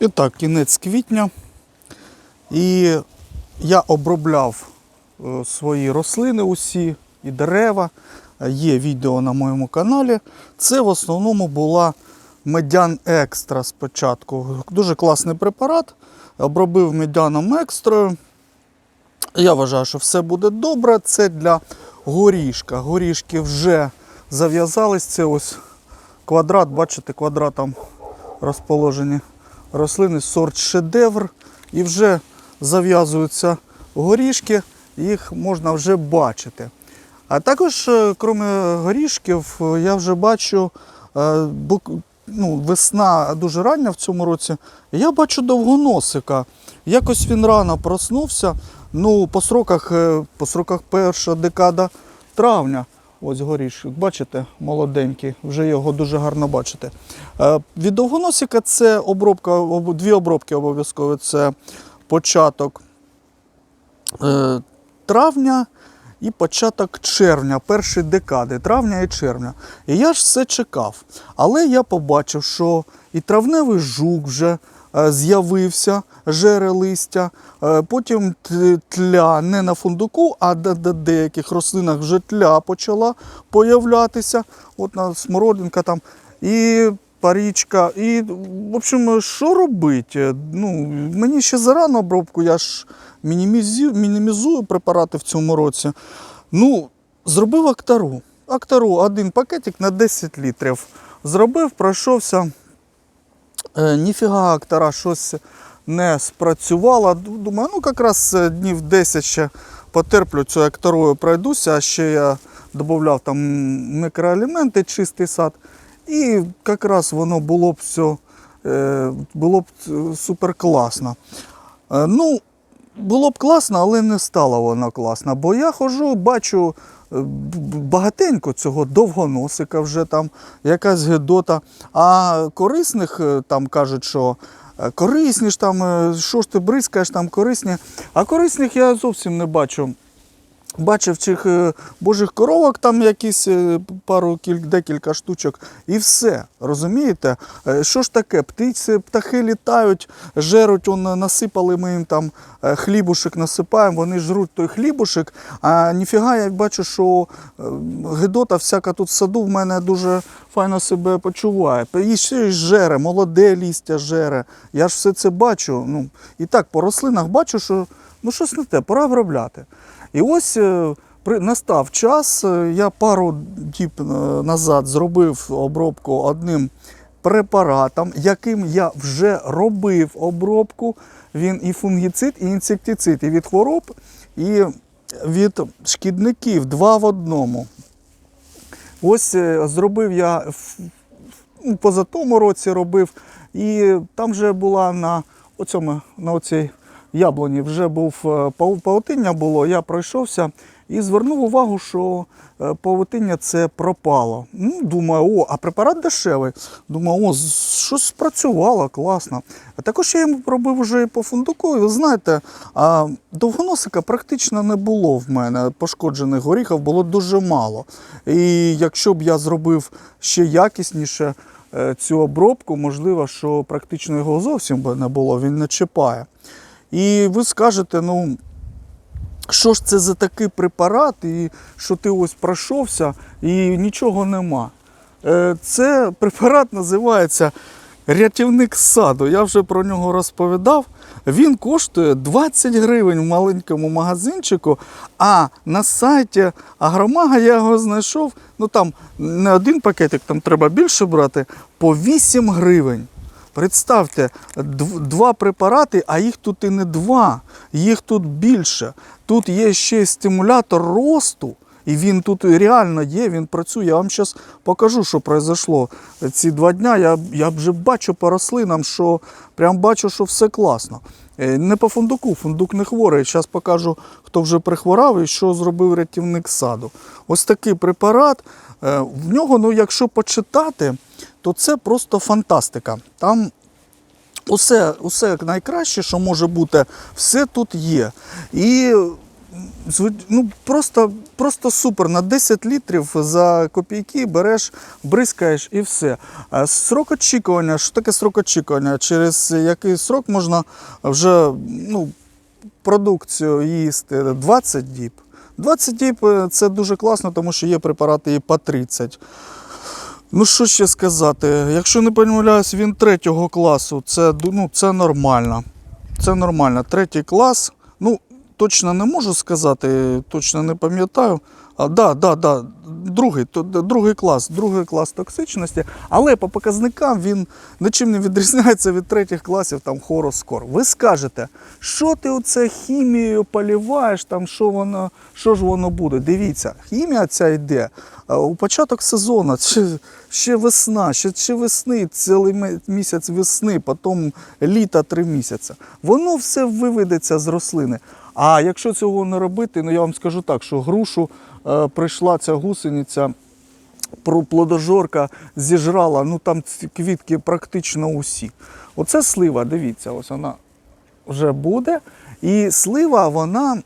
І так, кінець квітня. І я обробляв е, свої рослини усі і дерева. Є відео на моєму каналі. Це в основному була медян екстра спочатку. Дуже класний препарат. Обробив медяном екстрою. Я вважаю, що все буде добре. Це для горішка. Горішки вже зав'язались. Це ось квадрат, бачите, квадратом розположені рослини, сорт шедевр. І вже зав'язуються горішки, їх можна вже бачити. А також, е, крім горішків, е, я вже бачу е, ну, весна дуже рання в цьому році. Я бачу довгоносика. Якось він рано проснувся. Ну, по сроках, по сроках перша декада травня. Ось горішок, бачите, молоденький, вже його дуже гарно бачите. Е, Від довгоносика це обробка, дві обробки обов'язково. Це початок е, травня і початок червня, перші декади, травня і червня. І я ж все чекав. Але я побачив, що і травневий жук вже з'явився, жере листя, е, потім тля не на фундуку, а на деяких рослинах вже тля почала появлятися. От на смородинка там. І парічка. І, в общем, що робити? Ну, мені ще зарано обробку, я ж мінімізую, мінімізую препарати в цьому році. Ну, зробив актару. Актару один пакетик на 10 літрів. Зробив, пройшовся. Е, ніфіга актора щось не спрацювало. Думаю, ну якраз е, днів 10 ще потерплю цю акторою пройдуся, а ще я додавав там мікроелементи, чистий сад. І якраз воно було б все було б е, супер класно. Ну, було б класно, але не стала вона класна. Бо я ходжу, бачу е, багатенько цього довгоносика вже там, якась гедота. А корисних е, там кажуть, що е, корисні ж там, що ж ти бризкаєш там корисні. А корисних я зовсім не бачу. Бачив цих е, божих коровок, там якісь е, пару кіль, декілька штучок, і все. Розумієте? Е, Що ж таке? Птиці, птахи літають, жеруть, он, насипали ми їм там хлібушек насипаємо, вони жруть той хлібушек. А ніфіга, я бачу, що гидота всяка тут в саду в мене дуже файно себе почуває. І ще й жере, молоде лістя жере. Я ж все це бачу. Ну, і так, по рослинах бачу, що ну, щось не те, пора обробляти. І ось е, настав час. е, Я пару діб е, назад зробив обробку одним препаратом, яким я вже робив обробку. Він і фунгіцид, і інсектицид, і від хвороб, і від шкідників два в одному. Ось зробив я ну, поза тому році робив, і там вже була на оцьому, на оцій яблуні вже був е, павутиння було, я пройшовся і звернув увагу, що е, павутиння це пропало. Ну, думаю, о, а препарат дешевий. Думаю, о, щось спрацювало, класно. А також я йому робив вже і по фундуку. Ви знаєте, довгоносика практично не було в мене. Пошкоджених горіхів було дуже мало. І якщо б я зробив ще якісніше е, цю обробку, можливо, що практично його зовсім би не було, він не чіпає. І ви скажете, ну. Що ж це за такий препарат, і що ти ось пройшовся і нічого нема. Е, Це препарат називається рятівник саду. Я вже про нього розповідав. Він коштує 20 гривень в маленькому магазинчику, а на сайті Агромага я його знайшов. Ну там не один пакетик, там треба більше брати, по 8 гривень. Представте, два препарати, а їх тут і не два, їх тут більше. Тут є ще стимулятор росту, і він тут реально є, він працює. Я вам зараз покажу, що произошло ці два дня. Я, я вже бачу по рослинам, що прям бачу, що все класно. Е, Не по фундуку, фундук не хворий. Зараз покажу, хто вже прихворав і що зробив рятівник саду. Ось такий препарат. Е, В нього, ну, якщо почитати, то це просто фантастика. Там усе, усе найкраще, що може бути, все тут є. І ну, просто, просто супер. На 10 літрів за копійки береш, бризкаєш і все. Срок очікування, що таке срок очікування? Через який срок можна вже ну, продукцію їсти 20 діб. 20 діб е, це дуже класно, тому що є препарати і по 30. Ну, що ще сказати? Якщо не помиляюсь, він третього класу, це, ну, це нормально. Це нормально. Третій клас. Ну, точно не можу сказати, точно не пам'ятаю. А, да, да, да, другий, то, другий клас, другий клас токсичності, але по показникам він нічим не відрізняється від третіх класів там хороскор. Ви скажете, що ти оце хімією поліваєш, там що воно, що ж воно буде? Дивіться, хімія ця йде у початок сезону, ще, ще весна, ще, ще весни, цілий місяць весни, потім літа три місяці. Воно все виведеться з рослини. А якщо цього не робити, ну я вам скажу так, що грушу е, прийшла ця гусениця, плодожорка зіжрала, ну там квітки практично усі. Оце слива, дивіться, ось вона вже буде. І слива, вона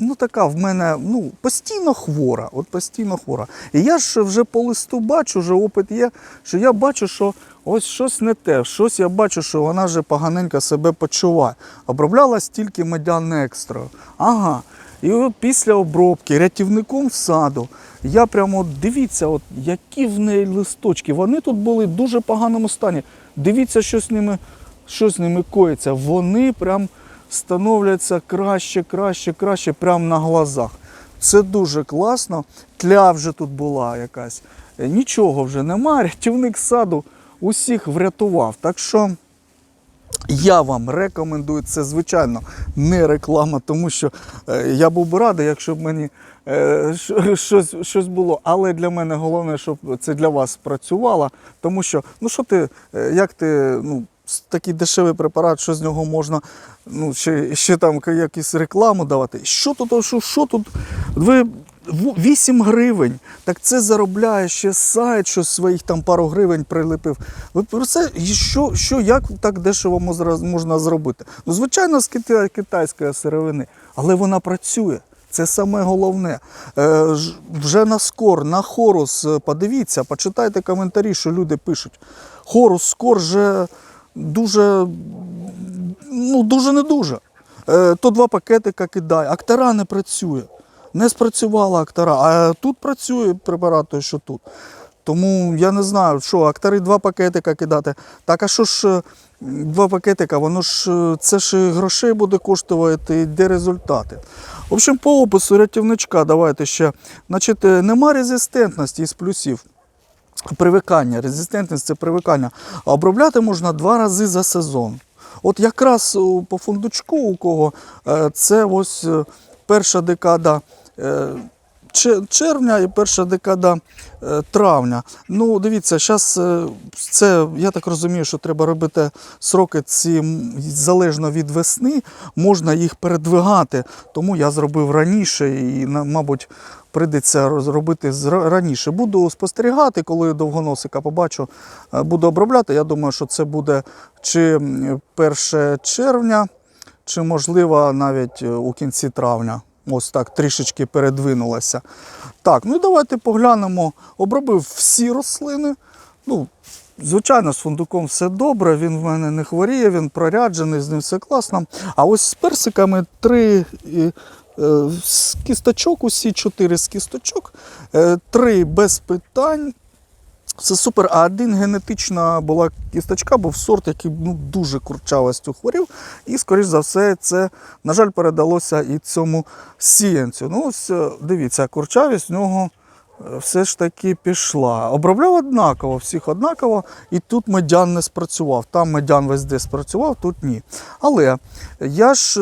ну така в мене ну, постійно хвора. От постійно хвора. І я ж вже по листу бачу, вже опит є, що я бачу, що ось щось не те, щось я бачу, що вона вже поганенько себе почуває. Оброблялась тільки медян екстра. Ага. І от після обробки рятівником в саду я прямо дивіться, от які в неї листочки. Вони тут були в дуже поганому стані. Дивіться, що з ними, що з ними коїться. Вони прям становляться краще, краще, краще, прямо на глазах. Це дуже класно. Тля вже тут була якась. Нічого вже немає. Рятівник саду усіх врятував. Так що. Я вам рекомендую це, звичайно, не реклама, тому що е, я був би радий, якщо б мені е, щось, щось було. Але для мене головне, щоб це для вас працювало. Тому що, ну що ти, е, як ти, ну, такий дешевий препарат, що з нього можна ну, ще, ще там якусь рекламу давати. Що тут, що, що тут? Ви 8 гривень. Так це заробляє ще сайт, що своїх там пару гривень прилепив. Ви про це що, що як так дешево можна зробити? Ну, звичайно, з китайської сировини, але вона працює. Це саме головне. Е, вже на скор, на хорус, е, подивіться, почитайте коментарі, що люди пишуть. Хорус, скор же дуже, ну, дуже не дуже. Е, то два пакетика кидає. Актара не працює. Не спрацювала актара. А тут працює препарат, той, що тут. Тому я не знаю, що актари два пакетика кидати. Так, а що ж е, два пакетика, воно ж е, це ж грошей буде коштувати, де результати. В общем, по опису рятівничка давайте ще. Значить, е, нема резистентності із плюсів. Привикання, резистентність це привикання. А обробляти можна два рази за сезон. От якраз по фундучку, у кого це ось перша декада е, червня і перша декада е, травня. Ну, дивіться, зараз це, я так розумію, що треба робити сроки ці залежно від весни, можна їх передвигати. Тому я зробив раніше і, мабуть, прийдеться зробити зра- раніше. Буду спостерігати, коли довгоносика побачу, е, буду обробляти. Я думаю, що це буде чи 1 червня, чи можливо навіть е, у кінці травня. Ось так трішечки передвинулося. Так, ну давайте поглянемо. Обробив всі рослини. Ну, звичайно, з фундуком все добре, він в мене не хворіє, він проряджений, з ним все класно. А ось з персиками три е, з кісточок, усі чотири з кісточок, е, три без питань. Це супер. А один генетична була кісточка, був сорт, який ну, дуже курчавостю хворів. І, скоріш за все, це, на жаль, передалося і цьому сіянцю. Ну, ось е, дивіться, курчавість в нього е, все ж таки пішла. Обробляв однаково, всіх однаково, і тут медян не спрацював. Там медян весь де спрацював, тут ні. Але я ж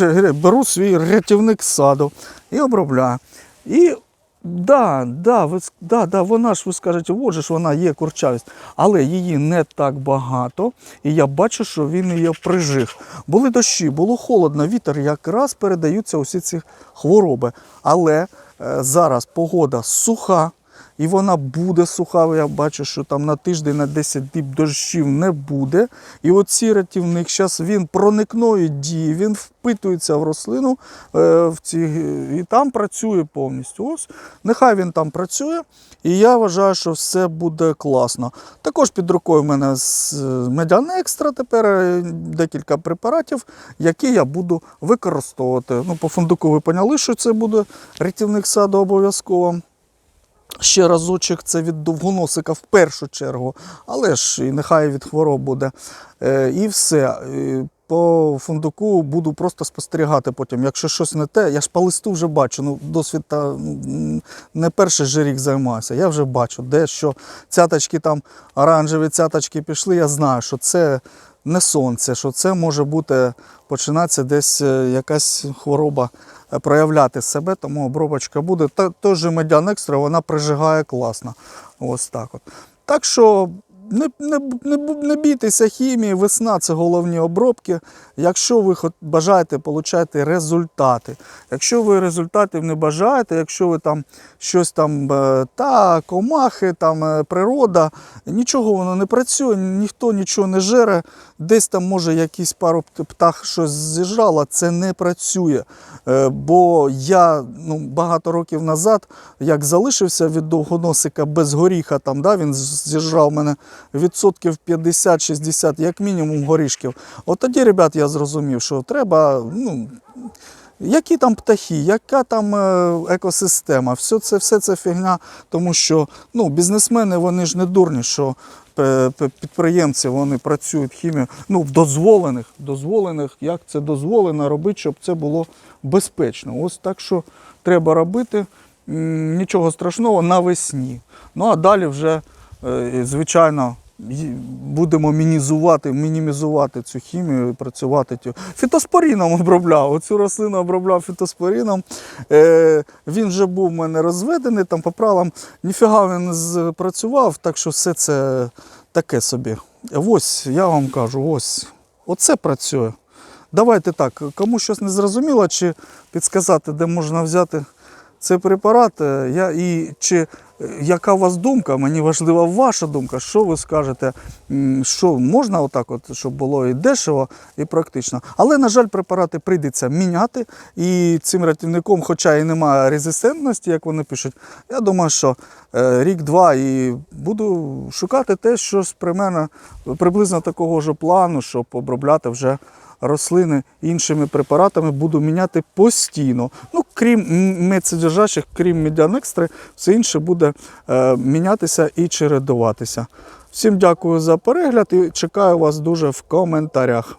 е, беру свій рятівник саду і обробляю. І Да, да, ви, да, да, вона ж ви скажете, от же ж вона є курчавість, але її не так багато, і я бачу, що він її прижив. Були дощі, було холодно, вітер, якраз передаються усі ці хвороби. Але е, зараз погода суха, і вона буде суха. Я бачу, що там на тиждень, на 10 діб дощів не буде. І оці рятівник зараз він проникної дії, він впитується в рослину е, в ці, і там працює повністю. Ось, нехай він там працює, і я вважаю, що все буде класно. Також під рукою в мене з Медіан Екстра тепер е, декілька препаратів, які я буду використовувати. Ну, по фундуку ви поняли, що це буде рятівник саду обов'язково. Ще разочок це від довгоносика в першу чергу, але ж і нехай від хвороб буде. Е, і все. Е, По фундуку буду просто спостерігати потім. Якщо щось не те, я ж по листу вже бачу. Ну, досвід та, ну, не перший же рік займаюся. Я вже бачу, де що цяточки там, оранжеві цяточки пішли, я знаю, що це не сонце, що це може бути починатися десь е, якась хвороба е, проявляти себе, тому обробочка буде. Та той же медян екстра, вона прижигає класно. Ось так от. Так що не, не, не, не бійтеся хімії, весна це головні обробки. Якщо ви бажаєте отримати результати. Якщо ви результатів не бажаєте, якщо ви там щось там е, та комахи, там е, природа, нічого воно не працює, ніхто нічого не жере. Десь там може якийсь пару птах щось зіжрало, це не працює. Е, Бо я ну, багато років назад, як залишився від довгоносика без горіха, там, да, він зіжрав мене відсотків 50-60, як мінімум горішків. От тоді, ребят, я зрозумів, що треба. Ну, які там птахи, яка там е, екосистема, все це, все це фігня, тому що ну, бізнесмени вони ж не дурні, що е, підприємці вони працюють хімію ну, в дозволених, дозволених, як це дозволено робити, щоб це було безпечно. Ось так що треба робити. Нічого страшного навесні. Ну а далі вже, звичайно, будемо мінізувати, мінімізувати цю хімію і працювати. Фітоспоріном обробляв. Оцю рослину обробляв фітоспоріном. Е, він вже був у мене розведений, там по правилам ніфіга він не спрацював, так що все це таке собі. Ось, я вам кажу, ось. Оце працює. Давайте так, кому щось не зрозуміло, чи підсказати, де можна взяти цей препарат, е, я, і чи е, яка у вас думка? Мені важлива ваша думка. Що ви скажете, що можна отак, от, щоб було і дешево, і практично. Але, на жаль, препарати прийдеться міняти. І цим рятівником, хоча і немає резистентності, як вони пишуть, я думаю, що е, рік-два і буду шукати те, що при мене приблизно такого ж плану, щоб обробляти вже рослини іншими препаратами буду міняти постійно. Ну, крім мецедержачих, крім медіанекстри, все інше буде е, мінятися і чередуватися. Всім дякую за перегляд і чекаю вас дуже в коментарях.